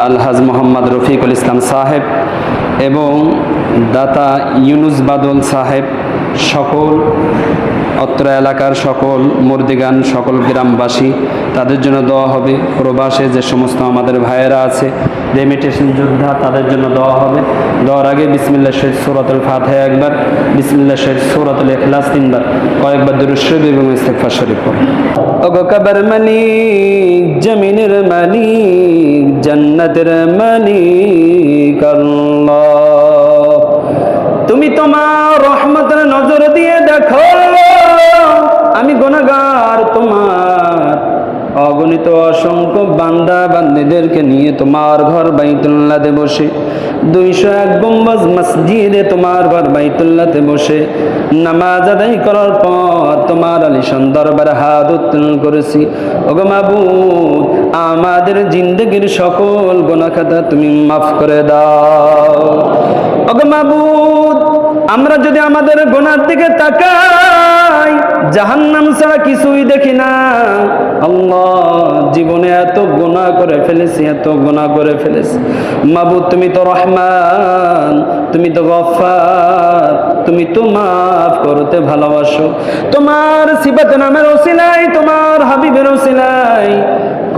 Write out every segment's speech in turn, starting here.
আলহাজ মোহাম্মদ রফিকুল ইসলাম সাহেব এবং দাতা ইউনুস বাদল সাহেব সকল অত্র এলাকার সকল মুর্দিগান, সকল গ্রামবাসী, তাদের জন্য দেওয়া হবে। প্রবাসে যে সমস্ত আমাদের ভাইয়েরা আছে রেমিটেশন যোদ্ধা, তাদের জন্য দেওয়া হবে। দেওয়ার আগে বিসমিল্লা শহীদ সৌরাতুল ফাতে একবার বিসমিল্লা শহীদ সৌরাতুল এখলাস তিনবার, কয়েকবার দুরুশ্বর এবং ইস্তেকফা শরীফ ওগো মালিক জমিনের মালিক জান্নাতের মালিক আল্লাহ তুমি তোমার বান্দা নিয়ে তোমার ঘর বাইতুল্লাতে বসে। দুইশো এক গম্বজ মসজিদে তোমার ঘর বাইতুল্লাতে বসে। নামাজ আদায় করার পর তোমার আলিশান দরবার হাত উত্তোলন করেছি। ওগো আমাদের জিন্দগির সকল গোনাখাতা তুমি মাফ করে দাও। ওগো আমরা যদি আমাদের গোনার দিকে তাকাই জাহান্নাম ছাড়া কিছুই দেখি না। আল্লাহ, জীবনে এত গোনা করে ফেলেছি, এত গোনা করে ফেলেছি। মাবুদ, তুমি তো রহমান, তুমি তো গফার তুমি তো মাফ করতে ভালোবাসো। তোমার সিবাত নামের ওসিলাই তোমার হাবিবের ওসিলাই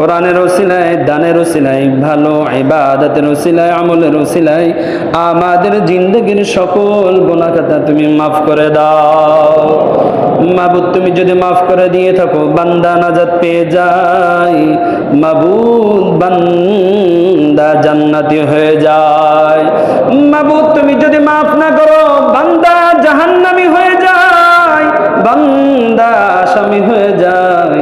কোরআনের ওসিলায় দানের ওসিলায় ভালো ইবাদতের ওসিলায় আমলের ওসিলায় আমাদের জিন্দগির সকল গোনাখাতা তুমি মাফ করে দাও। মাবুদ, তুমি যদি মাফ করে দিয়ে থাকো, বান্দা নাজাত পেয়ে যায়। মাবুদ, বান্দা জান্নাতি হয়ে যায়। মাবুদ, তুমি যদি মাফ না করো, বান্দা জাহান্নামি হয়ে বান্দা আসামি হয়ে যায়।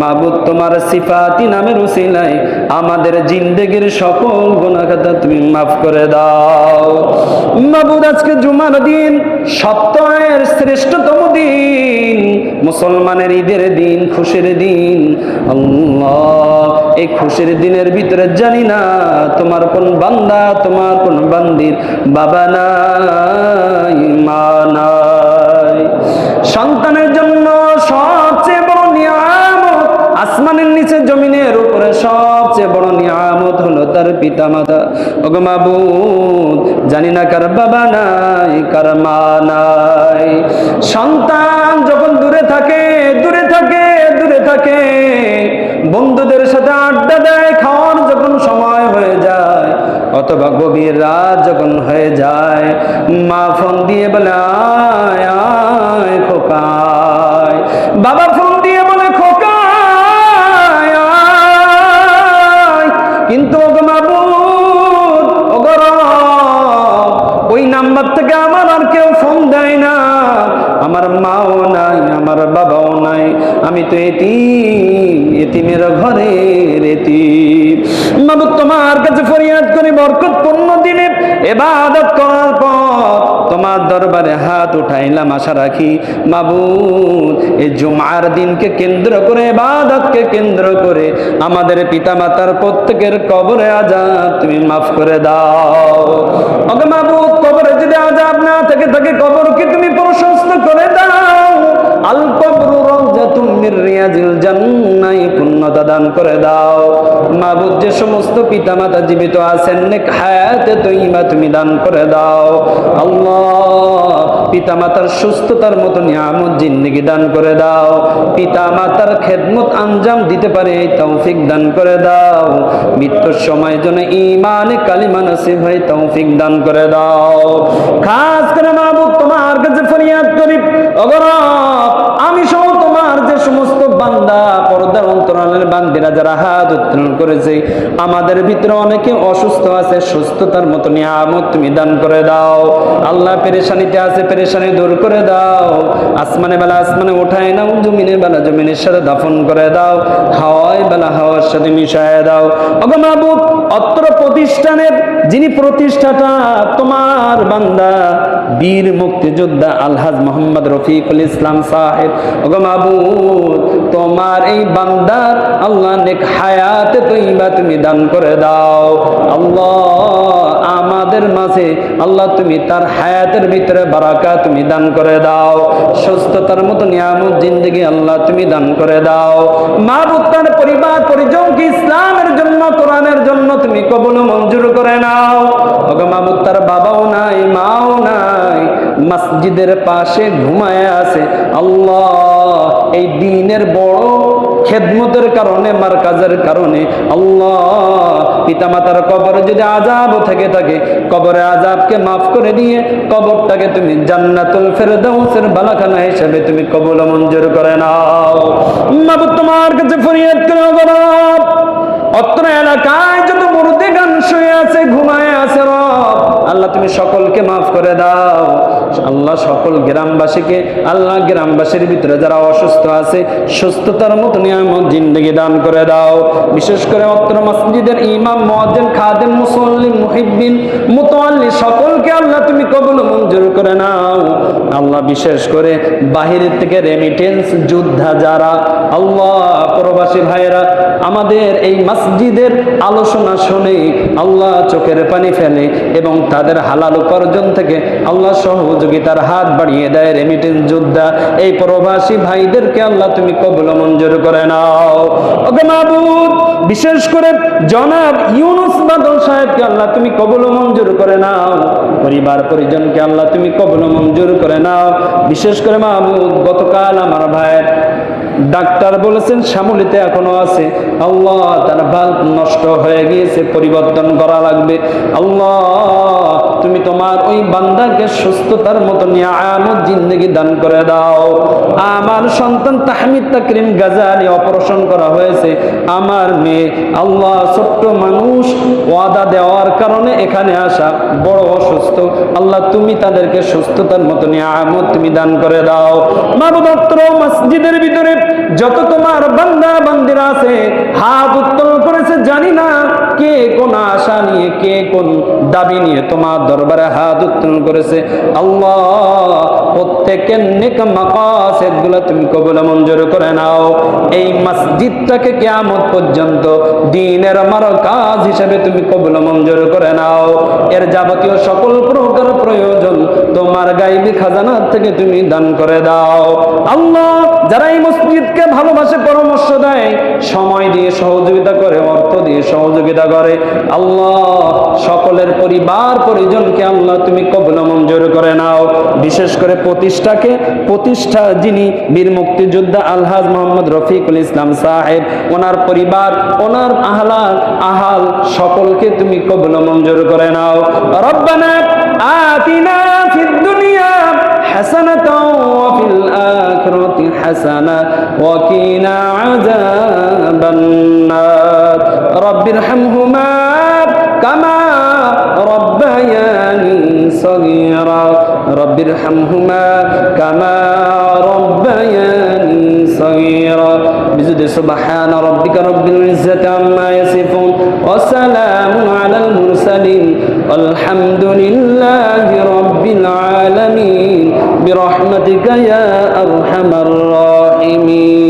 মাবুদ তোমার সিফাতি নামের উসিলায় আমাদের জিন্দগির সকল গুণাখাতা তুমি মাফ করে দাও। মাবুদ আজকে জুমার দিন, সপ্তাহের শ্রেষ্ঠতম দিন, মুসলমানের ঈদের দিন, খুশির দিন। এই খুশির দিনের ভিতরে জানি না তোমার কোন বান্দা, তোমার কোন বান্দির বাবা নাই, মা নাই। পিতা মাতা ওগো মাবুদ, জানি না কার বাবা নাই, কার মা নাই। সন্তান যখন দূরে থাকে দূরে থাকে দূরে থাকে, বন্ধুদের সাথে আড্ডা দেয়, খাওয়ার যখন সময় হয়ে যায়, অথবা গভীর রাত যখন হয়ে যায়, মা ফোন দিয়ে বলে, আয় খোকায়। বাবা তোমার কাছে ফরিয়াদ করি, বরকতপূর্ণ দিনে এবাদত করার পর তোমার দরবারে হাত উঠাইলাম, আশা রাখি। এই জুমার দিনকে কেন্দ্র করে, এবাদতকে কেন্দ্র করে আমাদের পিতামাতার প্রত্যেকের কবরে আজাব তুমি মাফ করে দাও। ওকে কবরে যদি আজাব না থেকে থাকে, কবরকে তুমি প্রশস্ত করে দাও। আল দান করে দাও। যে সমস্ত জীবিত আছেন তুমি দান করে দাও। পিতামাতার সুস্থতার মতো নিয়ামত দান করে দাও। খেদমত আঞ্জাম দিতে পারে, এই তৌফিক দান করে দাও। মৃত্যুর সময় যেন ইমানে কালিমা নসিব তৌফিক দান করে দাও। খাস করে মাহবুব তোমার কাছে ফরিয়াদ করি আমি সহ তোমার যে সমস্ত বান্দা পর্দার অন্তরালের বান্দিরা যারা হাত উত্তোলন করেছে, আমাদের ভিতরে অনেকে অসুস্থ আছে, সুস্থতার মতো নিয়ামত তুমি দান করে দাও। আল্লাহ পেরেশানিতে আছে, পেরেশানি দূর করে দাও। আসমানে বেলা আসমানে উঠায় নাও, জমিনে বেলা জমিনের সাথে দাফন করে দাও। হাওয়ায় বেলা হাওয়ার সাথে মিশায় দাও। ওগো মাহবুব, অত্র প্রতিষ্ঠানের যিনি প্রতিষ্ঠাতা, তোমার বান্দা, বীর মুক্তিযোদ্ধা আলহাজ মোহাম্মদ রফিকুল ইসলাম সাহেব। ওগো মাহবুব তোমার এই বান্দার আল্লাহ নেক হায়াতে তৈবা তুমি দান করে দাও। আল্লাহ, আমাদের মাঝে আল্লাহ তুমি তার হায়াতের ভিতরে বারাকা তুমি দান করে দাও। সুস্থতার মতো নিয়ামত জিন্দগি আল্লাহ তুমি দান করে দাও। মা তার পরিবার পরিজনকে ইসলামের জন্য, কোরআনের জন্য তুমি কবল মঞ্জুর করে নাও। ওগো মাহবুব তার বাবাও নাই, মাও নাই, মসজিদের পাশে ঘুমায় আছে। আল্লাহ এই দিনের বড় খেদমতের কারণে, মার্কাজের কারণে আল্লাহ পিতামাতার কবরে যদি আজাব থেকে থাকে, কবরে আজাবকে মাফ করে দিয়ে কবরটাকে তুমি জান্নাতুল ফেরদাউসের বালাখানা হিসেবে তুমি কবুল মঞ্জুর করে নাও। মাবুদ, তোমার কাছে ফরিয়াদ করে অত্র এলাকায় যত মুরুদে গান শুয়ে আছে, ঘুমায় আছে রব। আল্লাহ, তুমি সকলকে মাফ করে দাও। আল্লাহ সকল গ্রামবাসীকে, আল্লাহ গ্রামবাসীর ভিতরে যারা অসুস্থ আছে, সুস্থতার মতো নিয়ামত জিন্দগি দান করে দাও। বিশেষ করে অত্র মসজিদের ইমাম মহাজেন খাদেম মুসল্লিম মুহিদ্দিন মুতাল্লি সকলকে আল্লাহ কবুল মঞ্জুর করে নাও। আল্লাহ বিশেষ করে বাহিরের থেকে রেমিটেন্স যোদ্ধা যারা, আল্লাহ প্রবাসী ভাইয়েরা, আমাদের এই মসজিদের আলোচনা শুনে আল্লাহ চোখের পানি ফেলে এবং তাদের হালাল উপার্জন থেকে আল্লাহ সহযোগিতার হাত বাড়িয়ে দেয় রেমিটেন্স যোদ্ধা। এই প্রবাসী ভাইদেরকে আল্লাহ তুমি কবুল মঞ্জুর করে নাও। ওকে মাহবুব বিশেষ করে জনাব ইউনুস বাদল সাহেবকে আল্লাহ তুমি কবুল মঞ্জুর করে নাও। পরিবার পরিজনকে আল্লাহ তুমি কবুল মঞ্জুর করে নাও। বিশেষ করে মাহবুব গতকাল আমার ভাইয়ের ডাক্তার বলেছেন শ্যামলিতে এখনও আছে। আল্লাহ তার বাল্ব নষ্ট হয়ে গিয়েছে, পরিবর্তন করা লাগবে। আল্লাহ, তুমি তোমার ওই বান্দাকে সুস্থতার মতো নিয়ামত জিন্দগি দান করে দাও। আমার সন্তান তাহমিদ তাকরিম গাজালি অপারেশন করা হয়েছে। আমার মেয়ে, আল্লাহ, ছোট্ট মানুষ ওয়াদা দেওয়ার কারণে এখানে আসা, বড় অসুস্থ। আল্লাহ, তুমি তাদেরকে সুস্থতার মতো নিয়ামত তুমি দান করে দাও। মানবত্র মসজিদের ভিতরে যত তোমার বান্দা বান্দিরা আছে, হাত উত্তোলন করেছে, জানি না কে কোন আশা নিয়ে, কে কোন দাবি নিয়ে তোমার দরবারে হাত উত্তোলন করেছে? আল্লাহ, প্রত্যেকের নেক মাকাসেদগুলো তুমি কবুল মঞ্জুর করে নাও। এই মসজিদটাকে কিয়ামত পর্যন্ত দিনের আমার কাজ হিসেবে তুমি কবুল মঞ্জুর করে নাও। এর যাবতীয় সকল প্রকার প্রয়োজন তোমার গাইবি খাজানা থেকে তুমি দান করে দাও। আল্লাহ, যারা এই মসজিদকে ভালোবাসে, পরামর্শ দেয়, সময় দিয়ে সহযোগিতা করে, অর্থ দিয়ে সহযোগিতা চিন্তা করে আল্লাহ সকলের পরিবার পরিজনকে আল্লাহ তুমি কবল মঞ্জুর করে নাও। বিশেষ করে প্রতিষ্ঠাকে, প্রতিষ্ঠা যিনি বীর মুক্তিযোদ্ধা আলহাজ মোহাম্মদ রফিকুল ইসলাম সাহেব, ওনার পরিবার, ওনার আহলা, আহাল সকলকে তুমি কবল মঞ্জুর করে নাও। রব্বানা আতিনা ফিল আখিরাতি হাসানা, ওয়া কিনা رب ارحمهما كما ربياني صغيرا. رب ارحمهما كما ربياني صغيرا. بزد سبحان ربك رب العزة عما يصفون وسلام على المرسلين. والحمد لله رب العالمين. برحمتك يا أرحم الراحمين.